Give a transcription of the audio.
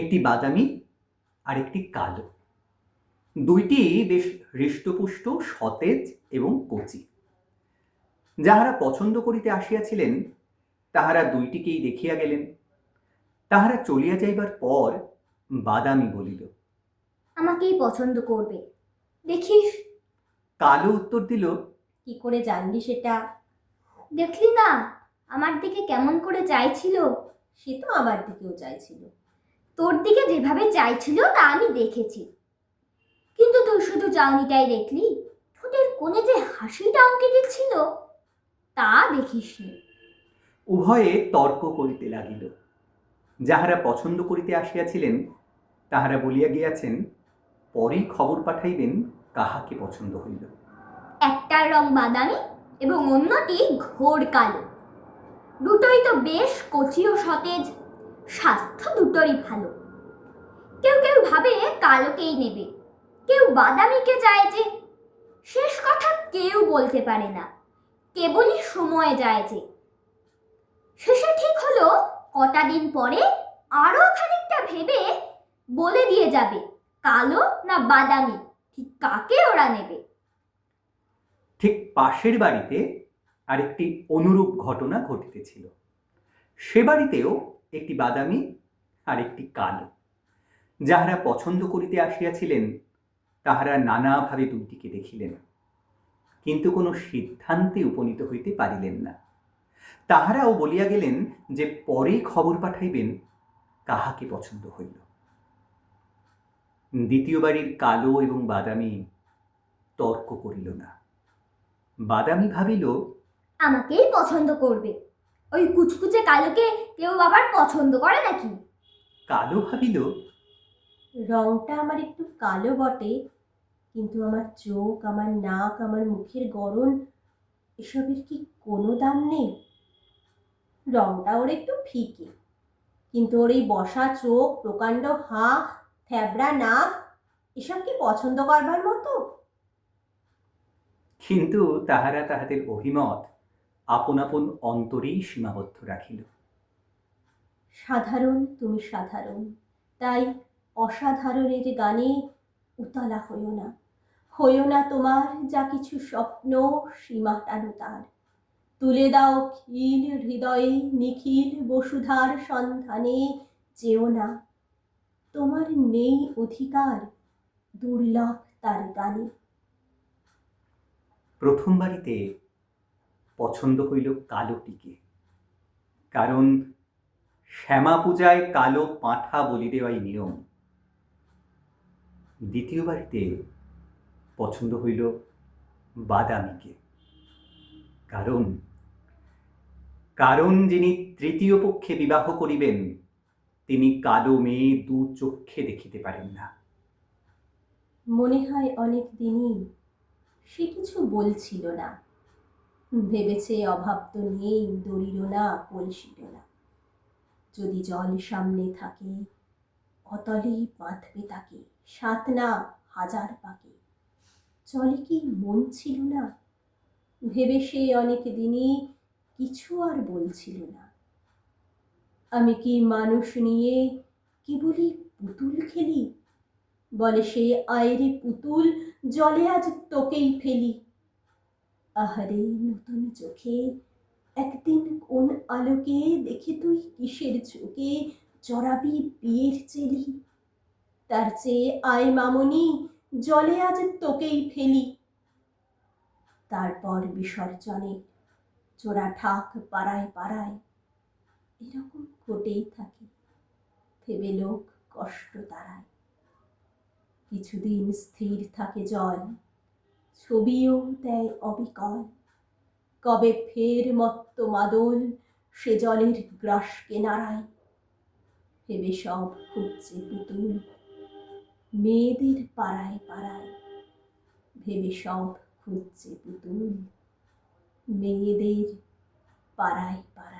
একটি বাদামি আর একটি কালো। দুইটি বেশ হৃষ্টপুষ্ট সতেজ এবং কচি। যাহারা পছন্দ করিতে আসিয়াছিলেন তাহারা দুইটিকেই দেখিয়া গেলেন। তাহারা চলিয়া যাইবার পর বাদামি বলিল আমাকেই পছন্দ করবে। দেখিস? কালো উত্তর দিল কি করে জানলি সেটা? দেখলি না আমার দিকে কেমন করে চাইছিল? সে তো আমার দিকেও চাইছিল। তোর দিকে যেভাবে চাইছিল তা আমি দেখেছি। কিন্তু তুই শুধু চাউনিটাই দেখলি? ঠোঁটের কোণে যে হাসিটা অঙ্কে দিচ্ছিল তা দেখিসনি। উভয়ে তর্ক করিতে লাগিল। যাহারা পছন্দ করিতে আসিয়াছিলেন তাহারা বলিয়া গিয়াছেন পরেই খবর পাঠাইবেন কাহাকে পছন্দ হইল? একটার রং বাদামি এবং অন্যটি ঘোর কালো। দুটোই তো বেশ কচি ও সতেজ। স্বাস্থ্য দুটোরই ভালো। ভাবে কালোকেই নেবে। কেউ বাদামিকে চায় যে, শেষ কথা কেউ বলতে পারে না। কেবলই সময় যায় যে। শেষে ঠিক হলো, কটা দিন পরে আরও খানিকটা ভেবে বলে দিয়ে যাবে, কালো না বাদামি, ঠিক কাকে ওরা নেবে? ঠিক পাশের বাড়িতে আরেকটি অনুরূপ ঘটনা ঘটিতেছিল। সে বাড়িতেও একটি বাদামি আর একটি কালো। যাহারা পছন্দ করিতে আসিয়াছিলেন তাহারা নানাভাবে দুইটিকে দেখিলেন। কিন্তু কোনো সিদ্ধান্তে উপনীত হইতে পারিলেন না। তাহারাও বলিয়া গেলেন যে পরে খবর পাঠাইবেন কাহাকে পছন্দ হইল। দ্বিতীয় বাড়ির কালো এবং বাদামি তর্ক করিল না। বাদামি ভাবিল আমাকেই পছন্দ করবে। ওই কুচকুচে কালোকে কেউ আবার পছন্দ করে নাকি? কালো ভাবিল রংটা আমার একটু কালো বটে কিন্তু আমার চোখ আমার নাক আমার মুখের গড়ন এসবের কি কোনো দাম নেই? রংটা ওর একটু ফিকে কিন্তু ওর এই বসা চোখ প্রকাণ্ড হাঁ থ্যাবড়া নাক এসব কি পছন্দ করবার মতো? কিন্তু তাহারা তাহাদের অভিমত আপন আপন অন্তরেই সীমাবদ্ধ রাখিল। সাধারণ তুমি সাধারণ তাই অসাধারণের গানে উতলা হইও না। হইও না তোমার যা কিছু স্বপ্ন সীমাটানো তার তুলে দাও খিল হৃদয়ে নিখিল বসুধার সন্ধানে, যেও না। তোমার নেই অধিকার, দুর্লভ তার গানে। প্রথম বাড়িতে পছন্দ হইল কালোটিকে কারণ শ্যামা পূজায় কালো পাঁঠা বলি দেওয়াই নিয়ম। দ্বিতীয় বাড়িতে পছন্দ হইল বাদামিকে। কারণ কারণ যিনি তৃতীয় পক্ষে বিবাহ করিবেন, তিনি কালো মেয়ে দু চক্ষে দেখিতে পারেন না। মনে হয় অনেক দিনই সে কিছু বলছিল না। ভেবেছে অভাব তো নেই, দড়িরও না, কলসিরও না। যদি জল সামনে থাকে অতলেই বাঁধবে তাকে সাত না হাজার পাকে। চলে কি মন ছিল না? ভেবে সে অনেক দিনই কিছু আর বলছিল না। আমি কি মানুষ নিয়ে কেবলই পুতুল খেলি? বলে সে আয়রে পুতুল, জলে আজ তোকেই ফেলি। আহারে, নতুন চোখে একদিন কোন আলোকে দেখে তুই কিসের চোখে জড়াবি বিয়ের চেলি। তার চেয়ে আয় মামনি, জলে আজ তোকেই ফেলি। তারপর বিসর্জনে চোরা ঠাক পাড়ায় পাড়ায় এরকম ঘটেই থাকে ভেবে লোক কষ্ট তারায়। কিছুদিন স্থির থাকে জল, ছবিও দেয় অবিকল। কবে ফের মত্ত মাদল সে জলের গ্রাসকে নাড়ায় ভেবে সব খুঁজছে পুতুল। মেয়েদের পাড়ায় পাড়ায় ভেবে সব খুঁজছে পুতুল। মেয়েদের পাড়ায় পাড়ায়।